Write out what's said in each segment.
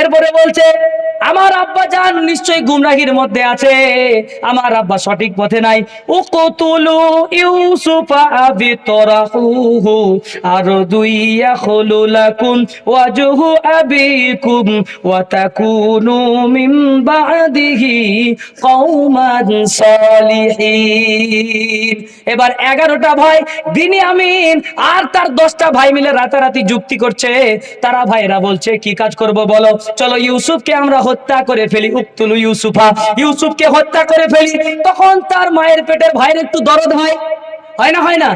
এরপরে বলছে, আমার আব্বা জান নিশ্চয়ই গুমরাহির মধ্যে আছে। আমার আব্বা সঠিক পথে নাই। উকতুলু ইউসুফা বিতরাহুহু আর দুই ইয়াখলু লাকুম ওয়াজহু আবিকুম, ওয়া তাকুনু মিন বাদিহি কওমান সালিহিন। এবার এগারোটা ভাই বিনিয়ামিন আর তার দশটা ভাই মিলে রাতারাতি যুক্তি করছে। তারা ভাইরা বলছে, কি কাজ করব বলো? চলো ইউসুফকে আমরা হত্যা করে ফেলি। উক্তুলু ইউসুফা। ইউসুফকে হত্যা করে ফেলি। তখন তার মায়ের পেটের ভাইয়ের একটু দরদ হয়। হয় না হয় না?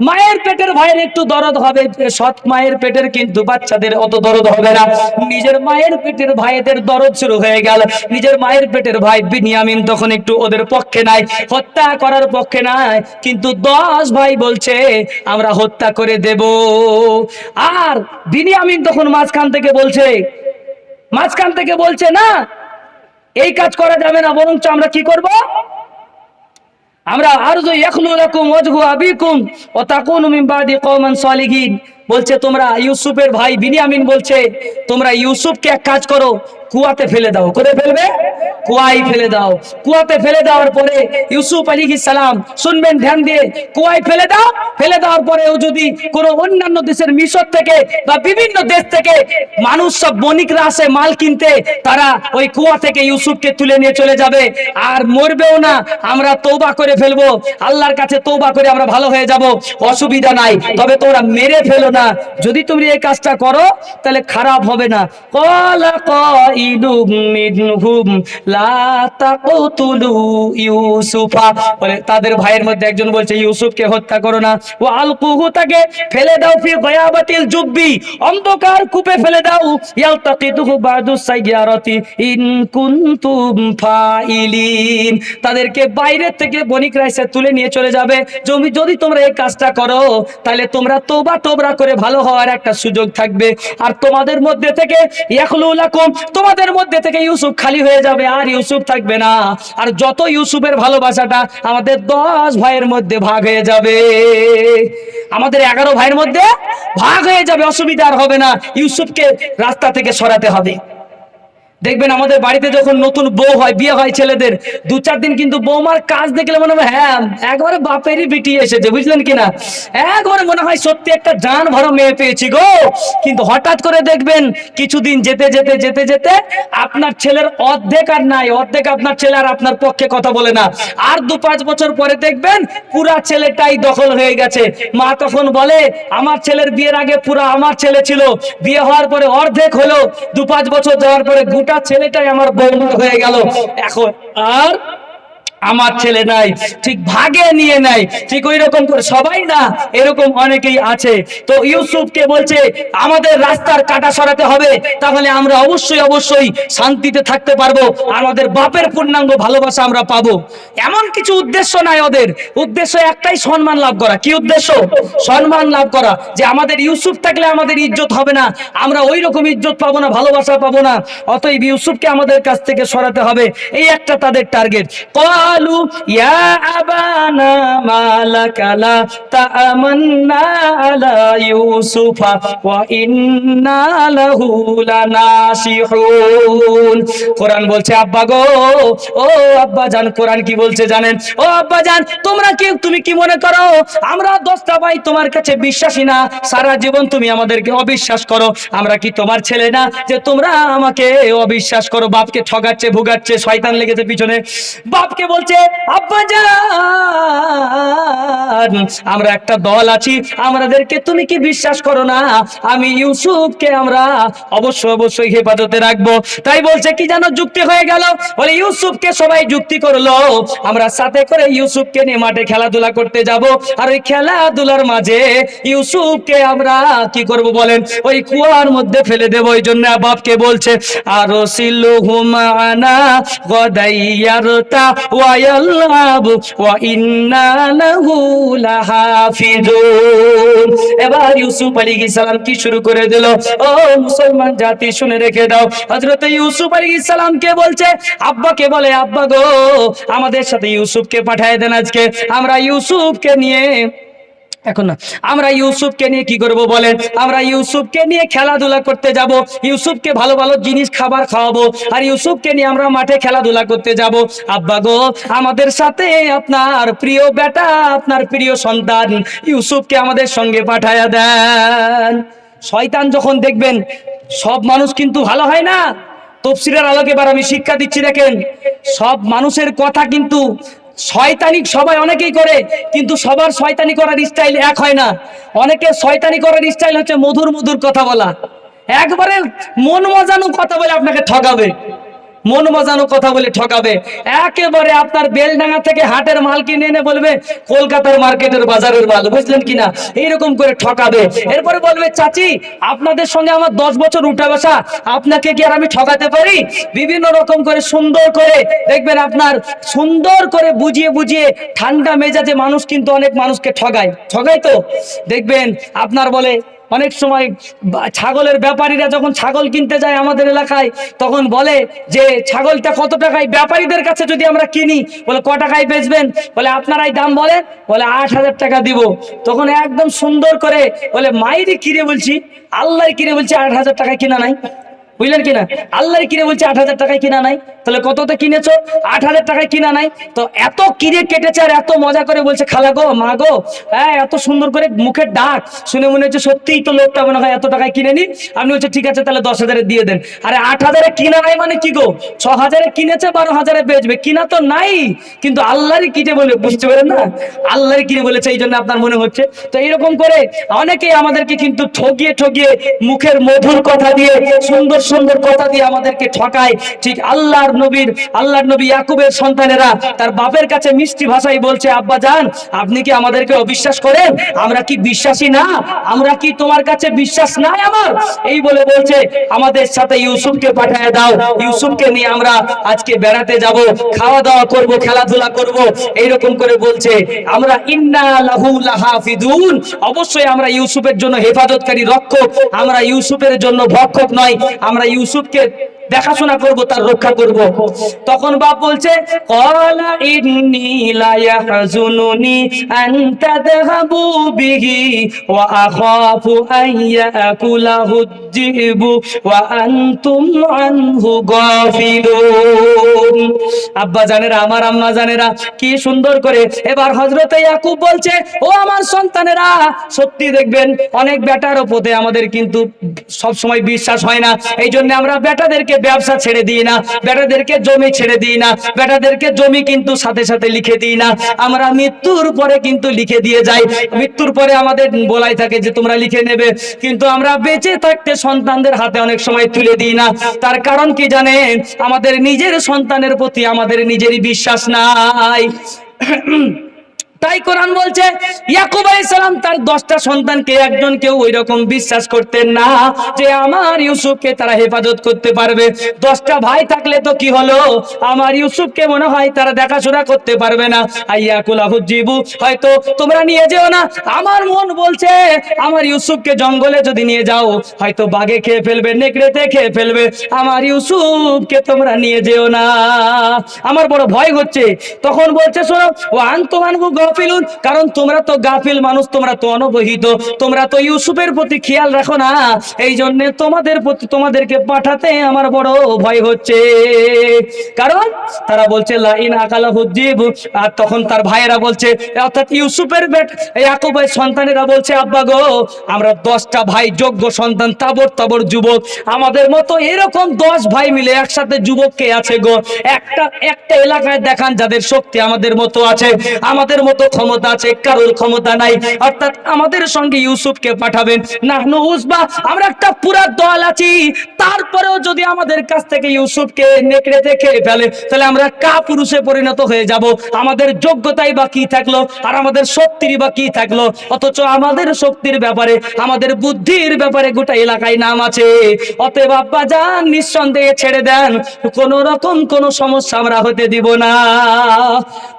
মায়ের পেটের ভাইয়ের একটু দরদ হবে। সৎ মায়ের পেটের কিন্তু বাচ্চাদের অত দরদ হবে না। নিজের মায়ের পেটের ভাইদের দরদ শুরু হয়ে গেল। নিজের মায়ের পেটের ভাই বিনিয়ামিন তখন একটু ওদের পক্ষে নাই। হত্যা করার পক্ষে নাই। কিন্তু দশ ভাই বলছে, আমরা হত্যা করে দেব। আর বিনিয়ামিন তখন মাঝখান থেকে বলছে মাঝখান থেকে বলছে, না, এই কাজ করা যাবে না, বরঞ্চ আমরা কি করব? আমরা আরজু ইয়াখলু লাকুম ওয়াজহু আবিকুম ওয়া তাকুনু মিন বাদি কওমান সালিহিন। বলছে, তোমরা ইউসুফের ভাই বিনিয়ামিন বলছে, তোমরা ইউসুফকে এক কাজ করো, কুয়াতে ফেলে দাও। করে ফেলবে? কুয়াই ফেলে দাও। কুয়াতে ফেলে দেওয়ার পরে ইউসুফ আলী সালাম, শুনবেন ধ্যান দিয়ে, কুয়ায় ফেলে দাও। ফেলে দেওয়ার পরেও যদি কোনো অন্যান্য দেশের মিশর থেকে বা বিভিন্ন দেশ থেকে মানুষ সব বণিকরা আসে মাল কিনতে, তারা ওই কুয়া থেকে ইউসুফকে তুলে নিয়ে চলে যাবে। আর মরবেও না, আমরা তৌবা করে ফেলব। আল্লাহর কাছে তৌবা করে আমরা ভালো হয়ে যাব। অসুবিধা নাই। তবে তোমরা মেরে ফেলো না। যদি তুমি এই কাজটা করো, তাহলে খারাপ হবে না। তাদের ভাইয়ের মধ্যে একজন বলছে, ইউসুফকে হত্যা করো না। ও আলকুহু, তাকে ফেলে দাও ফি গয়াবাতিল জুব্বি। অন্ধকার কূপে ফেলে দাও। ইয়ালতাকিতুহু বাদু সাইয়ারাতি ইন কুনতুম ফাইলিন। তাদেরকে বাইরে থেকে বণিকরা এসে তুলে নিয়ে চলে যাবে। জমি, যদি তোমরা এই কাজটা করো, তাহলে তোমরা তোবা তোবরা করে ভালো হওয়ার একটা সুযোগ থাকবে। আর তোমাদের মধ্যে থেকে তোমাদের মধ্যে থেকে ইউসুফ খালি হয়ে যাবে, আর ইউসুফ থাকবে না। আর যত ইউসুফের ভালোবাসাটা আমাদের দশ ভাইয়ের মধ্যে ভাগ হয়ে যাবে। আমাদের এগারো ভাইয়ের মধ্যে ভাগ হয়ে যাবে, অসুবিধা আর হবে না। ইউসুফকে রাস্তা থেকে সরাতে হবে। দেখবেন আমাদের বাড়িতে যখন নতুন বউ হয়, বিয়ে হয় ছেলেদের, দু চার দিন কিন্তু বৌমার কাজ দেখলে মনে হয় হ্যাঁ একবারে বাপেরই বিটি এসেছে, বুঝলেন কিনা? একবারে মনে হয় সত্যি একটা জান ভরা মেয়ে পেয়েছি গো। কিন্তু হঠাৎ করে দেখবেন কিছুদিন যেতে যেতে যেতে যেতে আপনার ছেলের অর্ধেক আর নাই, অর্ধেক আপনার ছেলে আর আপনার পক্ষে কথা বলে না। আর দু পাঁচ বছর পরে দেখবেন পুরা ছেলেটাই দখল হয়ে গেছে। মা তখন বলে, আমার ছেলের বিয়ের আগে পুরা আমার ছেলে ছিল, বিয়ে হওয়ার পরে অর্ধেক হলো, দু পাঁচ বছর যাওয়ার পরে ছেলেটাই আমার বন্ধু হয়ে গেল। এখন আর আমার ছেলে নাই, ঠিক ভাগে নিয়ে নাই ঠিক ওই রকম করে সবাই না, এরকম অনেকেই আছে। তো ইউসুফকে বলছে, আমাদের রাস্তার কাটা সরাতে হবে, তাহলে আমরা অবশ্যই অবশ্যই শান্তিতে থাকতে পারব, আমাদের বাপের পূর্ণাঙ্গ ভালোবাসা আমরা পাবো। এমন কিছু উদ্দেশ্য নাই ওদের। উদ্দেশ্য একটাই সম্মান লাভ করা। কি উদ্দেশ্য? সম্মান লাভ করা। যে আমাদের ইউসুফ থাকলে আমাদের ইজ্জত হবে না, আমরা ওই রকম ইজ্জত পাবো না, ভালোবাসা পাবো না, অতএব ইউসুফকে আমাদের কাছ থেকে সরাতে হবে। এই একটা তাদের টার্গেট। قالوا يا أبانا ما لك لا تأمنا على يوسف وإنا له لناصحون কোরআন বলছে আব্বা গো ও আব্বা জান কোরআন কি বলছে জানেন ও আব্বা জান তোমরা কি তুমি কি মনে করো আমরা দশটা ভাই তোমার কাছে বিশ্বাসী না সারা জীবন তুমি আমাদেরকে অবিশ্বাস করো আমরা কি তোমার ছেলে না যে তোমরা আমাকে অবিশ্বাস করো বাপকে ঠগাচ্ছে ভুগাচ্ছে শয়তান লেগেছে পিছনে বাপকে বলছে আব্বা জান আমরা একটা দল আছি, আমাদেরকে তুমি কি বিশ্বাস করো না? আমি ইউসুফকে আমরা অবশ্যই অবশ্যই হেফাজতে রাখব। তাই বলছে, কি জানো যুক্তি হয়ে গেল? বলে, ইউসুফকে সবাই যুক্তি করল। আমরা সাথে করে ইউসুফকে নিয়ে মাঠে খেলাধুলা করতে যাব। আর ওই খেলাধুলার মাঝে ইউসুফকে আমরা কি করব বলেন? ওই কুয়ার মধ্যে ফেলে দেব। ওই জন্য বাপকে বলছে, আর সিলুহুমানা গদাইয়ারতা ওয়ায়াল্লাব এবার ইউসুফ আলী সালাম কি শুরু করে দিল? ও মুসলমান জাতি, শুনে রেখে দাও। হজরত ইউসুফ আলী কে বলছে? আব্বাকে বলে, আব্বা গো, আমাদের সাথে ইউসুফকে পাঠায় দেন আজকে। আমরা ইউসুফকে নিয়ে এখন না, আমরা ইউসুফকে নিয়ে কি করব বলেন? আমরা ইউসুফকে নিয়ে খেলাধুলা করতে যাব, ইউসুফকে ভালো ভালো জিনিস খাবার খাওয়াবো, আর ইউসুফকে নিয়ে আমরা মাঠে খেলাধুলা করতে যাব। আব্বা গো, আমাদের সাথে আপনার প্রিয় বেটা, আপনার প্রিয় সন্তান, ইউসুফকে আমাদের সঙ্গে পাঠায়া দেন। শয়তান যখন দেখবেন, সব মানুষ কিন্তু ভালো হয় না, তফসিলের আলোকে এবার আমি শিক্ষা দিচ্ছি দেখেন, সব মানুষের কথা কিন্তু শয়তানি সবাই অনেকেই করে, কিন্তু সবার শয়তানি করার স্টাইল এক হয় না। অনেকে শয়তানি করার স্টাইল হচ্ছে মধুর মধুর কথা বলা। একবারে মন মজানো কথা বলে আপনাকে ঠকাবে মন মজানো কথা বলে ঠকাবে। একেবারে আপনার বেলডাঙ্গা থেকে হাটের মাল কিনে এনে বলবে, কলকাতার মার্কেটের বাজারের মাল, বুঝলেন কিনা? এইরকম করে ঠকাবে। এরপরে বলবে, চাচি, আপনাদের সঙ্গে আমার দশ বছর উঠা বসা, আপনাকে কি আর আমি ঠকাতে পারি? বিভিন্ন রকম করে সুন্দর করে, দেখবেন আপনার সুন্দর করে বুঝিয়ে বুঝিয়ে ঠান্ডা মেজাজে মানুষ কিন্তু অনেক মানুষকে ঠগায়। ঠগায় তো? দেখবেন আপনার বলে অনেক সময় ছাগলের ব্যাপারীরা যখন ছাগল কিনতে যায় আমাদের এলাকায়, তখন বলে যে, ছাগলটা কত টাকায়? ব্যাপারীদের কাছে যদি আমরা কিনি, বলে, ক টাকায় বেচবেন? বলে আপনারাই দাম বলে? বলে, আট হাজার টাকা দিব। তখন একদম সুন্দর করে, বলে, মাইরি কিনে বলছি আল্লাহ কিনে বলছি, আট হাজার টাকা কিনা নাই। বুঝলেন কিনা? আল্লাহর কিনে বলছে আট হাজার টাকায় কিনা নাই। তাহলে কততে কিনেছো? আট হাজার টাকায় কিনা নাই। তো এত কিনে কেটেছে আর এত মজা করে বলছে, খালা গো, মা গো হ্যাঁ এত সুন্দর করে মুখের ডাক শুনে মনে হচ্ছে সত্যিই তো লোকটা মনে হয় এত টাকায় কিনে নি আপনি বলছে, ঠিক আছে, তাহলে দশ হাজারে দিয়ে দেন। আরে আট হাজারে কিনা নাই মানে কি গো? ছ হাজারে কিনেছে, বারো হাজারে বেচবে। কিনা তো নাই, কিন্তু আল্লাহরই কিনে বলে, বুঝতে পারেন না? আল্লাহরই কিনে বলেছে এই জন্য আপনার মনে হচ্ছে। তো এইরকম করে অনেকেই আমাদেরকে কিন্তু ঠগিয়ে ঠগিয়ে মুখের মধুর কথা দিয়ে সুন্দর সুন্দর কথা দিয়ে আমাদেরকে ঠকায়। ঠিক আল্লাহর নবীর আল্লাহর নবী ইয়াকুবের সন্তানেরা তার বাপের কাছে মিষ্টি ভাষায় বলছে, আব্বা জান, আপনি কি আমাদেরকে অবিশ্বাস করেন? আমরা কি বিশ্বাসী না? আমরা কি তোমার কাছে বিশ্বাস নাই আমার? এই বলে বলছে, আমাদের সাথে ইউসুফকে পাঠিয়ে দাও। ইউসুফকে নিয়ে আমরা আজকে বেড়াতে যাব। খাওয়া দাওয়া করব, খেলাধুলা করব। এইরকম করে বলছে, আমরা ইন্না লাহু লাহাফিদুন। অবশ্যই আমরা ইউসুফের জন্য হেফাজতকারী রক্ষক। আমরা ইউসুফের জন্য ভক্ষক নয়, আমরা ইউসুফকে দেখাশোনা করব, তার রক্ষা করব। তখন বাপ বলছে আব্বা জানেরা, আমার আম্মা জানেরা, কি সুন্দর করে। এবার হযরতে ইয়াকুব বলছে, ও আমার সন্তানেরা, সত্যি দেখবেন, অনেক বেটার উপরে আমাদের কিন্তু সব সময় বিশ্বাস হয় না। এই জন্য আমরা বেটাদেরকে ব্যবসা ছেড়ে দিই না, বেটাদেরকে জমি ছেড়ে দিই না, বেটাদেরকে জমি কিন্তু সাথে সাথে লিখে দিই না। আমরা মৃত্যুর পরে কিন্তু লিখে দিয়ে যাই। মৃত্যুর পরে আমাদের বলাই থাকে যে তোমরা লিখে নেবে। কিন্তু আমরা বেঁচে থাকতে সন্তানদের হাতে অনেক সময় তুলে দিই না। তার কারণ কি জানেন? আমাদের নিজের সন্তানের প্রতি আমাদের নিজেরই বিশ্বাস নাই। তাই কোরআন বলছে, ইয়াকুব সালাম তার দশটা সন্তানকে একজন কেউ ওই রকম বিশ্বাস করতেন না যে আমার ইউসুফকে তারা হেফাজত করতে পারবে। দশটা ভাই থাকলে তো কি হলো? আমার ইউসুফকে মনে হয় তারা দেখাশোনা করতে পারবে না। আইয়াকুল আহুজিবু হয়তো তোমরা নিয়ে যেও না। আমার মন বলছে, আমার ইউসুফকে জঙ্গলে যদি নিয়ে যাও, হয়তো বাঘে খেয়ে ফেলবে, নেকড়েতে খেয়ে ফেলবে। আমার ইউসুফকে তোমরা নিয়ে যেও না। আমার বড় ভয় হচ্ছে। তখন বলছে, শোনো ও আন্তমানবু গফিলুন, কারণ তোমরা তো গাফিল মানুষ, তোমরা তো অনবহিত, তোমরা তো ইউসুফের প্রতি খেয়াল রাখো না। এই জন্য তোমাদের প্রতি, তোমাদেরকে পাঠাতে আমার বড় ভয় হচ্ছে। কারণ তারা বলছে, লাইন আকালা হুজিব আর তখন তার ভাইয়েরা বলছে, অর্থাৎ ইউসুফের বেট, ইয়াকুবের সন্তানেরা বলছে, আব্বা গো, আমরা দশটা ভাই যোগ্য সন্তান তাবর তাবর যুবক। আমাদের মতো এরকম দশ ভাই মিলে একসাথে যুবক কে আছে গো? একটা একটা এলাকায় দেখান যাদের শক্তি আমাদের মতো আছে। আমাদের মতো ক্ষমতা আছে, কারোর ক্ষমতা নাই। অর্থাৎ আমাদের সঙ্গে ইউসুফকে পাঠাবেন। নাহনু উসবা আমরা একটা পুরা দল আছি। তারপরেও যদি আমাদের কাছ থেকে ইউসুফকে নেকড়ে দেখে ফেলে, তাহলে আমরা কা পুরুষে পরিণত হয়ে যাব। আমাদের যোগ্যতাই বা কি থাকল, আর আমাদের শক্তির বা কি থাকল? অথচ আমাদের শক্তির ব্যাপারে, আমাদের বুদ্ধির ব্যাপারে গোটা এলাকায় নাম আছে। অতএব আব্বা যান, নিঃসন্দেহে ছেড়ে দেন। কোন রকম কোন সমস্যা আমরা হতে দিব না।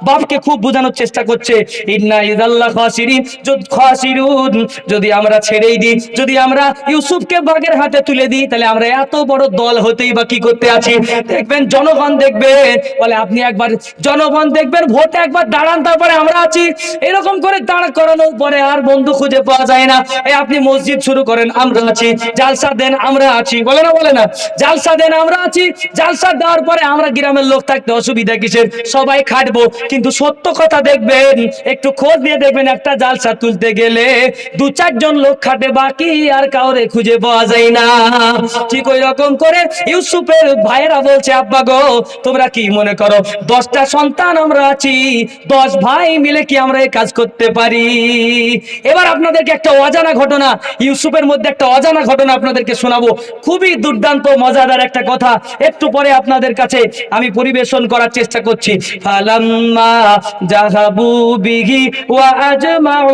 বাপকে খুব বোঝানোর চেষ্টা করছে। বলছে, ইন্না ইদাল্লাহ খাসিরিন, যদি খাসিরুন। যদি আমরা ছেড়েই দিই, যদি আমরা ইউসুফকে বাগের হাতে তুলে দিই, তাহলে আমরা এত বড় দল হতেই বা কি করতে আছি? দেখবেন, জনগণ দেখবেন, বলে, আপনি একবার জনগণ দেখবেন, ভোটে একবার দাঁড়ান, তারপরে আমরা আছি। এরকম করে দাঁড় করানোর পরে আর বন্ধু খুঁজে পাওয়া যায় না। এই, আপনি মসজিদ শুরু করেন, আমরা আছি। জালসা দেন, আমরা আছি। বলে না বলে না? জালসা দেন, আমরা আছি। জালসা দেওয়ার পরে আমরা গ্রামের লোক থাকতে অসুবিধা কিসের? সবাই খাটবো। কিন্তু সত্য কথা দেখবেন একটু খোঁজ দিয়ে দেখবেন একটা জালসা তুলতে গেলে দু চারজন লোক খাটে, বাকি আর কাউরে খুঁজে পাওয়া যায় না। ঠিক ওই রকম করে ইউসুফের ভাইয়েরা বলছে, আব্বা গো, তোমরা কি মনে করো, দশটা সন্তান আমরা আছি, দশ ভাই মিলে কি আমরা এই কাজ করতে পারি? এবার আপনাদেরকে একটা অজানা ঘটনা, ইউসুফের মধ্যে একটা অজানা ঘটনা আপনাদেরকে শোনাবো। খুবই দুর্দান্ত, মজাদার একটা কথা। একটু পরে আপনাদের কাছে আমি পরিবেশন করার চেষ্টা করছি। ফালাম্মা জাহাবু বিহি ওয়া আজমাউ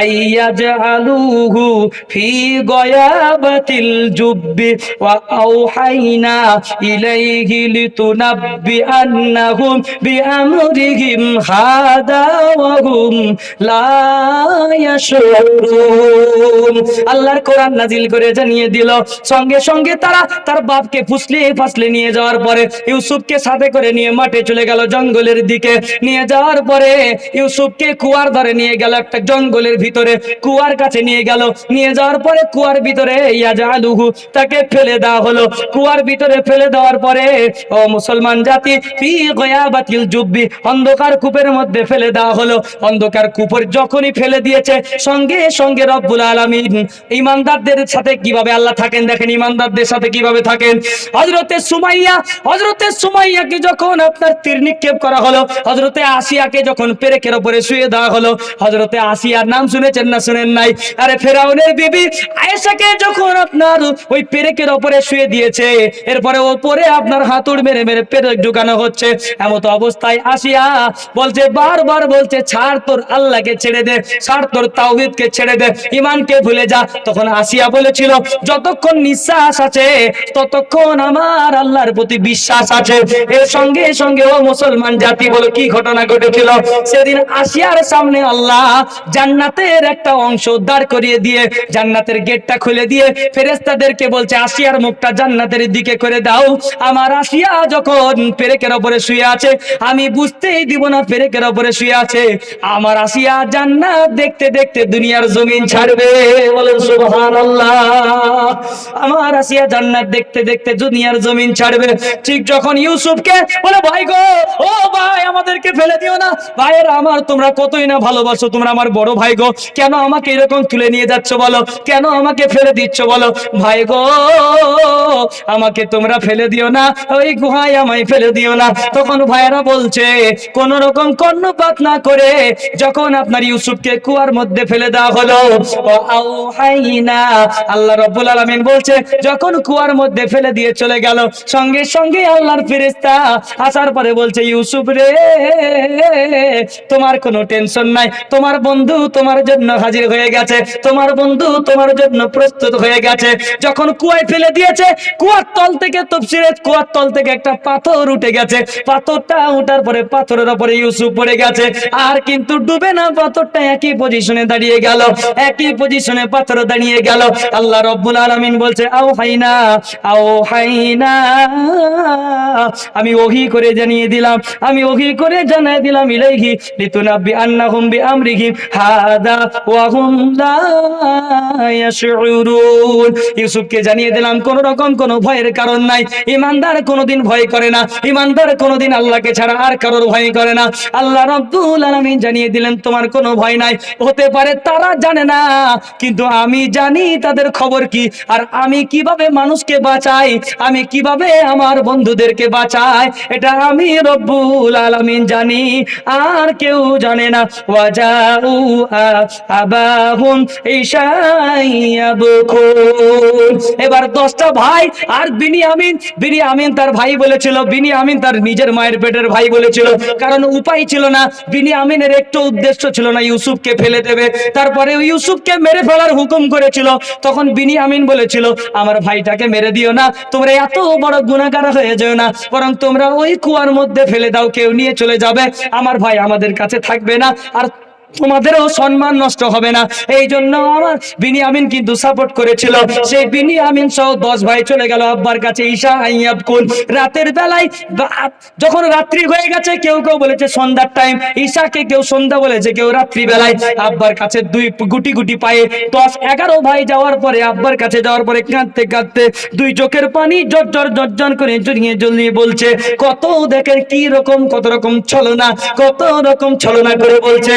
আইয়াজআলুহু ফি গয়াবাতিল জুব্বি ওয়া আওহাইনা ইলাইহি লিতুনাব্বিআন্নাহুম বিআমরিহিম হাদা ওয়া হুম লা ইয়াশউরুন আল্লাহর কোরআন নাজিল করে জানিয়ে দিল, সঙ্গে সঙ্গে তারা তার বাপকে ফুসলে ফাসলে নিয়ে যাওয়ার পরে ইউসুফকে সাথে করে নিয়ে মাঠে চলে গেল জঙ্গলের দিকে। নিয়ে যাওয়ার পরে ইউসুফকে কুয়ার ধরে নিয়ে গেল, একটা জঙ্গলের ভিতরে কুয়ার কাছে নিয়ে গেল। নিয়ে যাওয়ার পরে কুয়ার ভিতরে ইয়াজালুহু তাকে ফেলে দেওয়া হলো। কুয়ার ভিতরে ফেলে দেওয়ার পরে, ও মুসলমান জাতি, ফি গয়াবাতিল জুব্বি, অন্ধকার কূপের মধ্যে ফেলে দেওয়া হলো। অন্ধকার কূপের যখনই ফেলে দিয়েছে, সঙ্গে সঙ্গে রব্বুল আলামিন, ইমানদারদের সাথে কীভাবে আল্লাহ থাকেন দেখেন, ইমানদারদের সাথে কীভাবে থাকেন? হযরতে সুমাইয়া, হযরতে সুমাইয়াকে যখন আপনার তীর নিক্ষেপ করা হলো, হযরতে আসিয়াকে যখন পেরেকের উপরে শুয়ে দেওয়া হলো। হযরতে আসিয়ার নাম শুনেছেন না শুনেন নাই? আরে ফেরাউনের বিবি আয়েশাকে যখন আপনার ওই পেরেকের উপরে শুয়ে দিয়েছে, এরপরে ওপরে আপনার হাতুড় মেরে মেরে পেরেক ঢুকানো হচ্ছে। এমত অবস্থায় আসিয়া বলছে, বারবার বলছে, ছাড় তোর আল্লাহকে ছেড়ে দে, ছাড় তোর তাওহীদকে ছেড়ে দে ইমানকে ভুলে যা। তখন আসিয়া বলেছিল, যতক্ষণ নিঃশ্বাস আছে, ততক্ষণ আমার আল্লাহর প্রতি বিশ্বাস আছে। এর সঙ্গে সঙ্গে ও মুসলমান জাতি বলো, কি ঘটনা ঘটেছিল? সেদিন আসিয়ার সামনে আল্লাহ জান্নাতের একটা অংশ দাঁড় করিয়ে দিয়ে, জান্নাতের গেটটা খুলে দিয়ে ফেরেস্তাদেরকে বলছে, আসিয়ার মুখটা জান্নাতের দিকে করে দাও। আমার আসিয়া যখন পেরেকের ওপরে শুয়ে আছে, আমি বুঝতেই দিব না পেরেকের ওপরে শুয়ে আছে। আমার আসিয়া জান্নাত দেখতে দেখতে দুনিয়ার জমিন ছাড়বে। বলেন, সুবহানাল্লাহ। আমার আসিয়া জান্নাত দেখতে দেখতে দুনিয়ার জমিন ছাড়বে। ঠিক যখন ইউসুফকে বলে, ভাই গো, ও ভাই, আমাদেরকে ফেলে দিও না। ভাইয়ের আমার, তোমরা কতই না ভালোবাসো? তোমরা আমার বড় ভাই গো, কেন আমাকে এরকম তুলে নিয়ে যাচ্ছ বলো? কেন আমাকে ফেলে দিচ্ছ বলো? ভাই গো, আমাকে তোমরা ফেলে দিও না, ওই গুহায় আমায় ফেলে দিও না। তখন ভাইয়েরা বলছে, কোন রকম কর্ণপাত না করে যখন আপনার ইউসুফকে কুয়ার মধ্যে ফেলে দেওয়া হলো আল্লাহ রাব্বুল আলামিন বলছে, যখন কুয়ার মধ্যে ফেলে দিয়ে চলে গেল, সঙ্গে সঙ্গে আল্লাহর ফেরেশতা আসার পরে বলছে, ইউসুফ রে তোমার কোনো টেনশন নাই। তোমার বন্ধু তোমার জন্য হাজির হয়ে গেছে। তোমার বন্ধু তোমার জন্য প্রস্তুত হয়ে গেছে। যখন কুয়ায় ফেলে দিয়েছে, কুয়ার তল থেকে তফসিরে কুয়ার তল থেকে একটা পাথর উঠে গেছে। পাথরটা উঠার পরে পাথরের উপরে ইউসুফ পড়ে গেছে। আর কিন্তু ডুবে না, পাথরটা একই পজিশনে দাঁড়িয়ে গেল। একই পজিশনে পাথর দাঁড়িয়ে গেল। আল্লাহ রব্বুল আলামিন বলছে, আও হাইনা আও হাইনা। আমি ওহি করে জানিয়ে দিলাম। আমি ওহি করে জানিয়ে দিলাম, ইলাইহি লিতুনাব্বি আন্নাহুম বিআমরিহিম, হাদা ওয়া হুম লা ইয়াশউরুন। ইউসুফকে জানিয়ে দিলাম, কোন রকম কোনো ভয়ের কারণ নাই। ইমানদার কোনোদিন ভয় করে না। ইমানদার কোনোদিন আল্লাহকে ছাড়া আর কারোর ভয় করে না। আল্লাহ রাব্বুল আলামিন জানিয়ে দিলেন, তোমার কোনো ভয় নাই। হতে পারে তারা জানে না, কিন্তু আমি জানি তাদের খবর কি। আর আমি কীভাবে মানুষকে বাঁচাই? আমি কীভাবে আমার বন্ধুদেরকে বাঁচাই? এটা আমি রব্বুল আলামিন জানি। আর কেউ জানে না। ওয়াজাউ আবাহুম ইশাইয়াবকুন এবার দশটা ভাই আর বিনি আমিন বিনি আমিন তার ভাই বলেছিল বিনি আমিন তার নিজের মায়ের পেটের ভাই বলেছিল। কারণ উপায় ছিল না বিনি আমিনের একটু উদ্দেশ্য ছিল না ইউসুফকে ফেলে দেবে। তারপরে ইউসুফকে মেরে ফেলার হুকুম করেছিল। তখন বিনিয়ামিন বলেছিল, আমার ভাইটাকে মেরে দিও না, তোমরা এত বড় গুণাগার হয়ে যেও না, বরং তোমরা ওই কুয়ার মধ্যে ফেলে দাও, কেউ নিয়ে চলে যাবে। আমার ভাই আমাদের কাছে থাকবে না। আর তোমাদেরও সম্মান নষ্ট হবে না। এই জন্য আমার বিনি আমিন কিন্তু সাপোর্ট করেছিল। সেই বিনি আমিন সহ দশ ভাই চলে গেল আব্বার কাছে, ঈশা আইয়াব কুল রাতের বেলায় যখন রাত্রি হয়ে গেছে, কেউ কেউ বলেছে সন্ধ্যার টাইম ঈশাকে কেউ সন্ধ্যা বলেছে কেউ রাত্রি বেলায়। আব্বার কাছে দুই গুটি গুটি পায়ে দশ, এগারো ভাই যাওয়ার পরে, আব্বার কাছে যাওয়ার পরে কাঁদতে কাঁদতে দুই চোখের পানি জর্জর জর্জর করে জড়িয়ে জড়িয়ে বলছে, কত দেখেন কি রকম, কত রকম ছলনা, কত রকম ছলনা করে বলছে।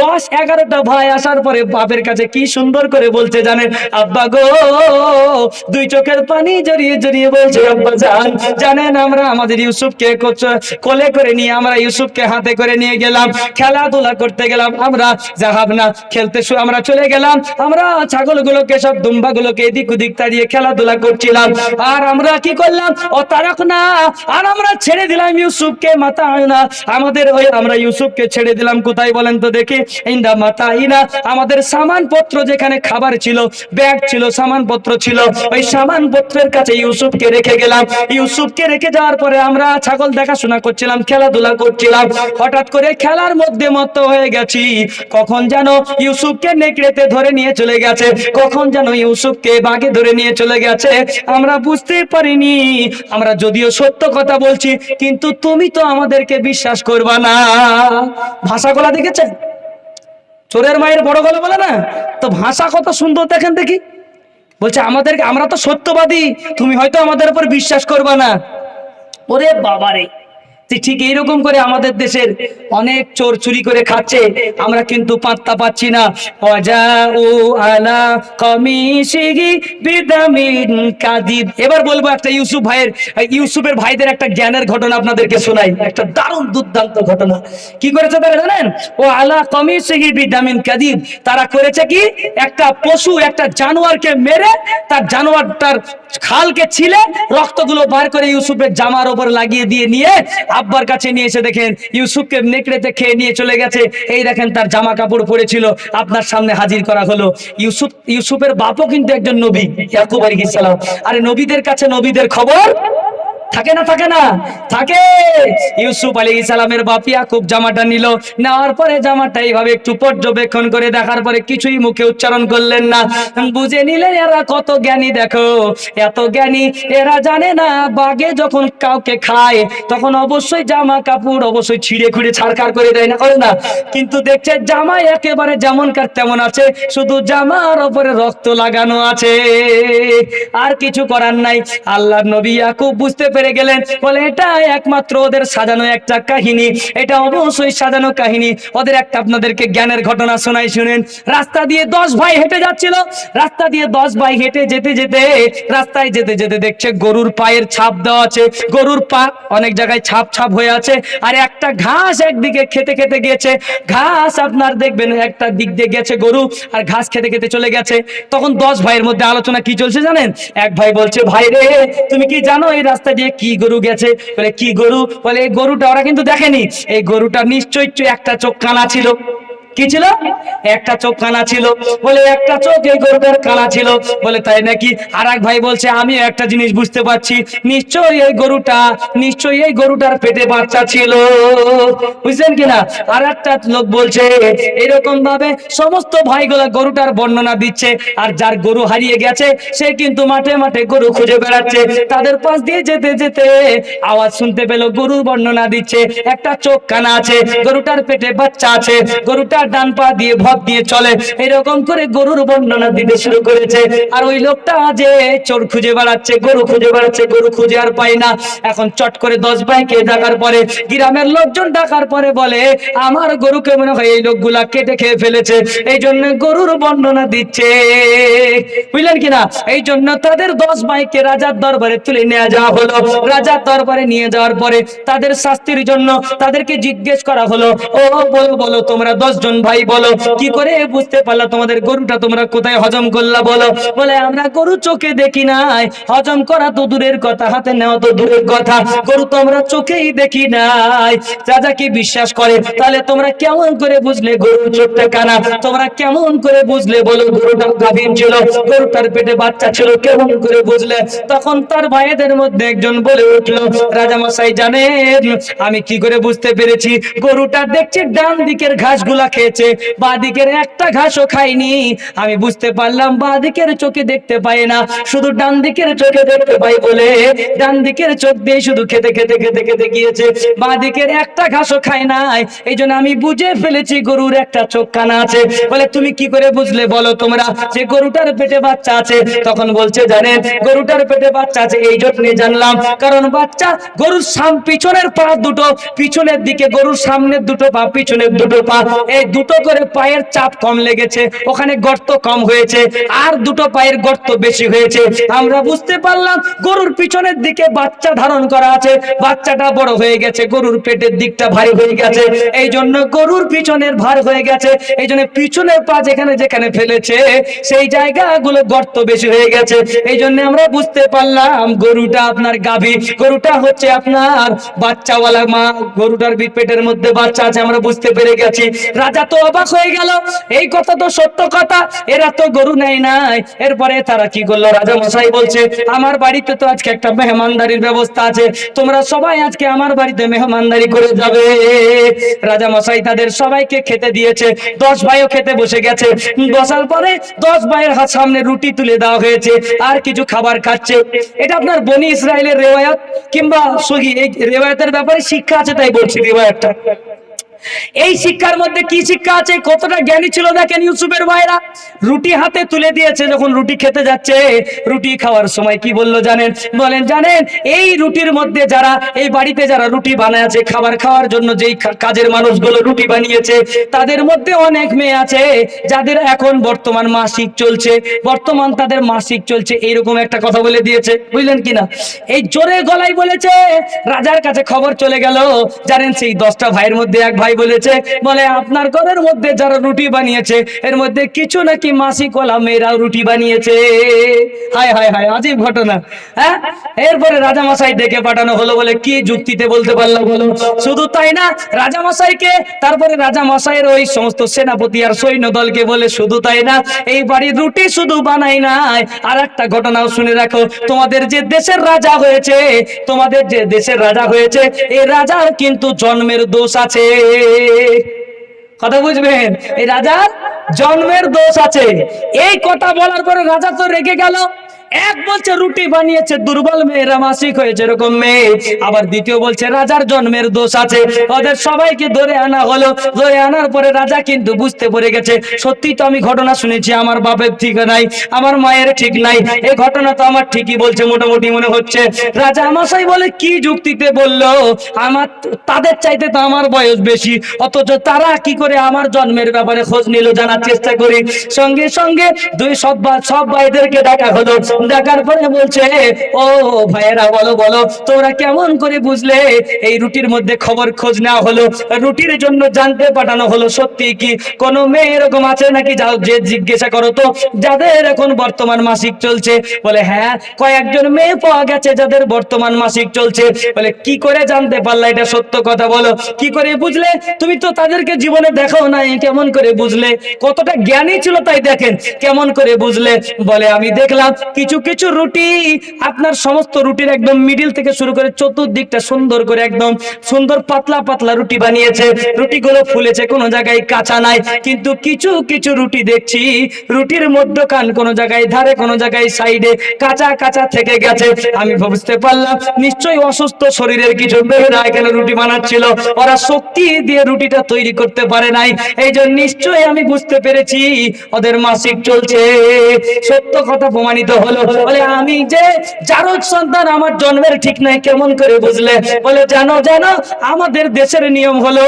দশ, এগারোটা ভাই আসার পরে বাপের কাছে কি সুন্দর করে বলছে জানেন? আব্বা গো, দুই চোখের পানি জড়িয়ে জড়িয়ে বলছে, আব্বা জান, জানেন আমরা আমাদের ইউসুফকে কোলে করে নিয়ে, আমরা ইউসুফকে হাতে করে নিয়ে গেলাম, খেলাধুলা করতে গেলাম, আমরা যাহাব না, খেলতে আমরা চলে গেলাম, আমরা ছাগলগুলোকে সব দুম্বাগুলোকে এদিক ওদিক তাড়িয়ে খেলাধুলা করছিলাম, আর আমরা কি করলাম? ও তারক না, আর আমরা ছেড়ে দিলাম ইউসুফকে মাথা না, আমাদের ওই আমরা ইউসুফকে ছেড়ে দিলাম, কোথায় বলেন তো দেখি? ইন্দা মাথা ইনা আমাদের সামান পত্র যেখানে খাবার ছিল, ব্যাগ ছিল সামান পত্র ছিল, ওই সামান পত্রের কাছে ইউসুফকে রেখে গেলাম। ইউসুফকে রেখে যাওয়ার পরে আমরা ছাগল দেখাশোনা করছিলাম, খেলাধুলা করছিলাম। হঠাৎ করে খেলার মধ্যে মত্ত হয়ে গেছি। কখন যেন ইউসুফকে নেকড়েতে ধরে নিয়ে চলে গেছে, কখন যেন ইউসুফকে বাগে ধরে নিয়ে চলে গেছে, আমরা বুঝতে পারিনি। আমরা যদিও সত্য কথা বলছি, কিন্তু তুমি তো আমাদেরকে বিশ্বাস করবা না। ভাষা গলা দেখেছেন? চোরের মায়ের বড় গলা বলে না? তো ভাষা কত সুন্দর দেখেন দেখি। বলছে, আমাদেরকে, আমরা তো সত্যবাদী। তুমি হয়তো আমাদের উপর বিশ্বাস করবা না। ওরে বাবারে। ঠিক এইরকম করে আমাদের দেশের অনেক চোর চুরি করে খাচ্ছে, আমরা কিন্তু পাত্তা পাচ্ছি না। এবার বলব একটা ইউসুফ ভাইয়ের, ইউসুফের ভাইদের একটা জ্ঞানের ঘটনা আপনাদেরকে শোনাই। একটা দারুণ দুর্দান্ত ঘটনা। কি করেছে তারা জানেন? ও আলা কমিশিহি বিদামিন কাদিব। তারা করেছে কি? একটা পশু, একটা জানোয়ারকে মেরে তার জানোয়ারটার খালকে ছিলে, রক্তগুলো বার করে ইউসুফের জামার ওপর লাগিয়ে দিয়ে নিয়ে আব্বার কাছে নিয়ে এসে দেখেন, ইউসুফকে নেকড়েতে খেয়ে নিয়ে চলে গেছে। এই দেখেন তার জামা কাপড় পরেছিল আপনার সামনে হাজির করা হলো। ইউসুফ, ইউসুফের বাপও কিন্তু একজন নবী, ইয়াকুব আলাইহিস সালাম। আরে নবীদের কাছে নবীদের খবর? থাকে না থাকে না? থাকে। ইউসুফ আলী ইসালামের বাপ ইয়াকুব জামাটা নিল। নেওয়ার পরে জামাটা এইভাবে একটু পর্যবেক্ষণ করে দেখার পরে কিছুই মুখে উচ্চারণ করলেন না। বুঝে নিলেন, এরা কত জ্ঞানী দেখো। এত জ্ঞানী, এরা জানে না বাগে যখন কাউকে খায়, তখন অবশ্যই জামা কাপড় অবশ্যই ছিঁড়ে খুঁড়ে ছাড়কার করে দেয় না, করে না। কিন্তু দেখছে জামা একেবারে যেমন কার তেমন আছে, শুধু জামার ওপরে রক্ত লাগানো আছে। আর কিছু করার নাই। আল্লাহ নবী ইয়াকুব বুঝতে পেরে গেলেন। বলে, এটা একমাত্র ওদের সাজানো একটা কাহিনী। এটা অবশ্যই সাজানো কাহিনী। ওদের একটা আপনাদেরকে জ্ঞানের ঘটনা শোনাই, শুনেন। রাস্তা দিয়ে দশ ভাই হেঁটে যাচ্ছিল। রাস্তা দিয়ে দশ ভাই হেঁটে যেতে যেতে, রাস্তায় যেতে যেতে দেখছে গরুর পায়ের ছাপ দেওয়া আছে। গরুর পা অনেক জায়গায় ছাপ ছাপ হয়ে আছে। আর একটা ঘাস একদিকে খেতে খেতে গেছে ঘাস আপনার দেখবেন, একটা দিক দিয়ে গেছে গরু আর ঘাস খেতে খেতে চলে গেছে। তখন দশ ভাইয়ের মধ্যে আলোচনা কি চলছে জানেন? এক ভাই বলছে, ভাই রে, তুমি কি জানো এই রাস্তা দিয়ে কি গরু গেছে? বলে, কি গরু? বলে, এই গরুটা ওরা কিন্তু দেখেনি। এই গরুটা নিশ্চয়ই চো- একটা চোখ কানা ছিল। কি ছিল? একটা চোখ কানা ছিল। বলে, একটা চোখ এই গরুটার কানা ছিল। বলে, তাই নাকি? আর এক ভাই বলছে, আমি একটা জিনিস বুঝতে পারছি। নিশ্চয়ই এই গরুটা, নিশ্চয়ই এই গরুটার পেটে বাচ্চা ছিল। বুঝছেন কিনা আর একটা লোক বলছে, এরকম ভাবে সমস্ত ভাইগুলা গরুটার বর্ণনা দিচ্ছে, আর যার গরু হারিয়ে গেছে, সে কিন্তু মাঠে মাঠে গরু খুঁজে বেড়াচ্ছে। তাদের পাশ দিয়ে যেতে যেতে আওয়াজ শুনতে পেল, গরুর বর্ণনা দিচ্ছে, একটা চোখ কানা আছে, গরুটার পেটে বাচ্চা আছে, গরুটা ডান পা দিয়ে ভদ দিয়ে চলে। এরকম করে গরুর বর্ণনা দিতে শুরু করেছে। আর ওই লোকটা যে চোর খুঁজে বেড়াচ্ছে, গরু খুঁজে বেড়াচ্ছে, গরু খুঁজে আর পায় না। এখন চট করে দশ ভাইকে ডাকার পরে, গ্রামের লোকজন ডাকার পরে বলে, আমার গরুকে মনে হয় এই লোকগুলা কেটে খেয়ে ফেলেছে। এই জন্য গরুর বর্ণনা দিচ্ছে। বুঝলেন কিনা? এই জন্য তাদের দশ ভাইকে রাজার দরবারে তুলে নিয়ে যাওয়া হলো। রাজার দরবারে নিয়ে যাওয়ার পরে তাদের শাস্তির জন্য তাদেরকে জিজ্ঞেস করা হলো, ও বলো বলো, তোমরা দশ জন ভাই, বলো। কি করে বুঝতে পারলা তোমাদের গরুটা তোমরা কোথায় হজম করলা, বলো। বলে, আমরা গরু চোখে দেখি নাই। হজম করা তো দূরের কথা, হাতে নেওয়া তো দূরের কথা। গরু তো আমরা চোখেই দেখি নাই। রাজা কি বিশ্বাস করে, তাহলে তোমরা কেমন করে বুঝলে গরুর চোখটা কানা? তোমরা কেমন করে বুঝলে, বলো, গরুটা গাভীন ছিল, গরুটার পেটে বাচ্চা ছিল, কেমন করে বুঝলে? তখন তার ভাইদের মধ্যে একজন বলে উঠল রাজা মশাই জানেন, আমি কি করে বুঝতে পেরেছি? গরুটা দেখছি ডান দিকের ঘাসগুলা খেয়েছে বা দিকের একটা ঘাসও খাইনি। আমি বুঝতে পারলাম বা দিকের চোখে দেখতে পাই না। শুধু ডান দিকের চোখে দেখতে পাই বলে। ডান দিকের চোখ দিয়ে শুধু খেতে খেতে খেতে খেতে গিয়েছে। বা দিকের একটা ঘাসও খায় নাই। এই আমি বুঝে ফেলেছি গরুর একটা চোখ কানা আছে। বলে, তুমি কি করে বুঝলে বলো তোমরা? যে গরুটার পেটে বাচ্চা আছে, তখন বলছে, জানেন, গরুটার পেটে বাচ্চা আছে, এই জন্য জানলাম। কারণ বাচ্চা গরুর সাম, পিছনের পা দুটো, পিছনের দিকে গরুর সামনের দুটো পা, পিছনের দুটো পা, এই দুটো করে পায়ের চাপ কম লেগেছে, ওখানে গর্ত কম হয়েছে, আর দুটো পায়ের গর্ত বেশি হয়েছে। আমরা বুঝতে পারলাম গরুর পিছনের দিকে বাচ্চা ধারণ করা আছে, বাচ্চাটা বড় হয়ে গেছে, গরুর পেটের দিকটা ভারী হয়ে গেছে। এই জন্য গরুর পিছনের ভার হয়ে গেছে এই জন্য পিছনের পা যেখানে যেখানে ফেলেছে, সেই জায়গাগুলো গর্ত বেশি হয়ে গেছে। এই জন্য আমরা বুঝতে পারলাম গরুটা আপনার গাভী, গরুটা হচ্ছে আপনার বাচ্চাওয়ালা মা, গরুটার পেটের মধ্যে বাচ্চা আছে, আমরা বুঝতে পেরে গেছি। রাজা তো অবাক হয়ে গেল। এই কথা তো সত্য কথা। এরা তো গরু নেয় নাই। এরপরে তারা কি করল? রাজা মশাই বলছে, আমার বাড়িতে তো আজকে একটা মেহমানদারির ব্যবস্থা আছে। তোমরা সবাই আজকে আমার বাড়িতে মেহমানদারি করে যাবে। রাজা মশাই তাদের সবাইকে খেতে দিয়েছে। দশ ভাইও খেতে বসে গেছে। বসার পরে দশ ভাইয়ের হাত সামনে রুটি তুলে দেওয়া হয়েছে। আর কিছু খাবার খাচ্ছে। এটা আপনার বনি ইসরায়েলের রেওয়ায়ত কিংবা সহি এই রেওয়ায়তের ব্যাপারে শিক্ষা আছে তাই বলছি রেওয়ায়তটা। এই শিক্ষার মধ্যে কি শিক্ষা আছে? কতটা জ্ঞানী ছিল দেখেন ইউসুফের ভাইরা? রুটি হাতে তুলে দিয়েছে, যখন রুটি খেতে যাচ্ছে, রুটি খাওয়ার সময় কি বলল জানেন? বলেন, জানেন, এই রুটির মধ্যে যারা, এই বাড়িতে যারা রুটি বানায় খাবার খাওয়ার জন্য যেই কাজের মানুষগুলো রুটি বানিয়েছে, তাদের মধ্যে অনেক মেয়ে আছে, যাদের এখন বর্তমান মাসিক চলছে, বর্তমান তাদের মাসিক চলছে। এইরকম একটা কথা বলে দিয়েছে, বুঝলেন কিনা? এই জোরে গলায় বলেছে, রাজার কাছে খবর চলে গেল। জানেন, সেই দশটা ভাইয়ের মধ্যে এক ভাই বলেছে, বলে, আপনার ঘরের মধ্যে যারা রুটি বানিয়েছে, এর মধ্যে কিছু নাকি মাসিক ওলা মেয়েরা রুটি বানিয়েছে। হায় হায় হায়, আজীব ঘটনা হ্যাঁ? এরপরে রাজামশাই ডেকে পাঠানো হলো, বলে, কি যুক্তিতে বলতে পারল বলো? শুধু তাই না, রাজামশাইকে, তারপরে রাজামশাইয়ের ওই সমস্ত সেনাপতি আর সৈন্য দলকে বলে, শুধু তাই না, এই বাড়ির রুটি শুধু বানাই নাই। আর একটা ঘটনাও শুনে রাখো, তোমাদের যে দেশের রাজা হয়েছে, তোমাদের যে দেশের রাজা হয়েছে এই রাজার কিন্তু জন্মের দোষ আছে। কথা বুঝবেন? এই রাজার জন্মের দোষ আছে। এই কথা বলার পরে রাজা তো রেগে গেল। এক বলছে, রুটি বানিয়েছে, দুর্বল মেয়েরা মাসিক হয়েছে এরকম মেয়ে। আবার দ্বিতীয় বলছে, রাজার জন্মের দোষ আছে। ওদের সবাইকে ধরে আনা হলো। ধরে আনার পরে রাজা কিন্তু বুঝতে পেরে গেছে, সত্যি তো আমি ঘটনা শুনেছি, আমার বাপের ঠিক নাই, আমার মায়ের ঠিক নাই। এই ঘটনা তো আমার ঠিকই বলছে, মোটামুটি মনে হচ্ছে। রাজা মশাই বলে, কি যুক্তিতে বলল? আমার তাদের চাইতে তো আমার বয়স বেশি। অথচ তারা কি করে আমার জন্মের ব্যাপারে খোঁজ নিল জানার চেষ্টা করি। সঙ্গে সঙ্গে দুই সব সব ভাইদেরকে ডাকা হলো। ডাকার পরে বলছে, ও ভাইয়েরা, বলো বলো, তোমরা কেমন করে বুঝলে এই রুটির মধ্যে খবর খোঁজ নেওয়া হলো? রুটির জন্য জানতে পাঠানো হলো, সত্যি কি কোন মেয়ে এরকম আছে নাকি যাও যে জিজ্ঞাসা করো তো? যাদের এখন বর্তমান মাসিক চলছে। বলে হ্যাঁ কয়েকজন মেয়ে পাওয়া গেছে যাদের বর্তমান মাসিক চলছে। বলে, কি করে জানতে পারলা? এটা সত্য কথা বলো। কি করে বুঝলে? তুমি তো তাদেরকে জীবনে দেখাও নাই, কেমন করে বুঝলে? কতটা জ্ঞানী ছিল তাই দেখেন। কেমন করে বুঝলে? বলে, আমি দেখলাম কিছু কিছু রুটি, আপনার সমস্ত রুটির একদম মিডিল থেকে শুরু করে চতুর্দিকটা সুন্দর করে একদম সুন্দর পাতলা পাতলা রুটি বানিয়েছে। রুটিগুলো ফুলেছে, কোনো জায়গায় কাঁচা নাই। কিন্তু কিছু কিছু রুটি দেখছি, রুটির মধ্যখান কোনো জায়গায়, ধারে কোনো জায়গায়, সাইডে কাঁচা কাঁচা থেকে গেছে। আমি বুঝতে পারলাম, নিশ্চয়ই অসুস্থ শরীরের কিছু মেয়েরা এখানে রুটি বানাচ্ছিল। ওরা শক্তি দিয়ে রুটিটা তৈরি করতে পারে নাই। এই জন্য নিশ্চয়ই আমি বুঝতে পেরেছি, ওদের মাসিক চলছে। সত্য কথা প্রমাণিত হলো, বলে আমি যে জারদ সন্তান আমার জন্মের ঠিক নাই, কেমন করে বুঝলে? বলে, জানো জানো, আমাদের দেশের নিয়ম হলো,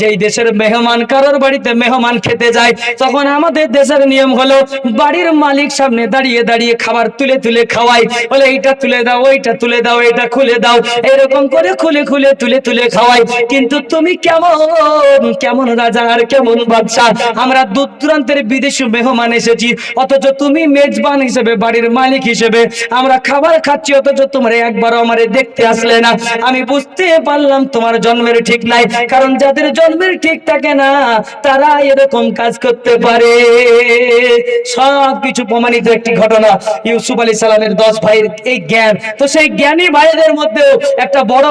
যেই দেশের মেহমান কারোর বাড়িতে মেহমান খেতে যায়, তখন আমাদের দেশের নিয়ম হলো, বাড়ির মালিক সামনে দাঁড়িয়ে দাঁড়িয়ে খাবার তুলে তুলে খাওয়াই বলে, এইটা তুলে দাও, ওইটা তুলে দাও এটা খুলে দাও, এরকম করে খুলে খুলে তুলে তুলে খাওয়াই কিন্তু তুমি কেমন কেমন রাজা আর কেমন বাদশাহ? আমরা দূর দূরান্তের বিদেশি মেহমান এসেছি। অথচ তুমি মেজবান হিসেবে, বাড়ির মালিক হিসেবে আমরা খাবার খাচ্ছি, অথচ তোমরা একবারও আমারে দেখতে আসলে না। আমি বুঝতে পারলাম তোমার জন্মের ঠিক নাই, কারণ যাদের জন্মের ঠিক থাকে না, তারা এরকম কাজ করতে পারে। সব কিছু প্রমাণিত একটি ঘটনা, ইউসুফ আলী সালামের দশ ভাইয়ের এই জ্ঞান। তো সেই জ্ঞানী ভাইদের মধ্যেও একটা বড়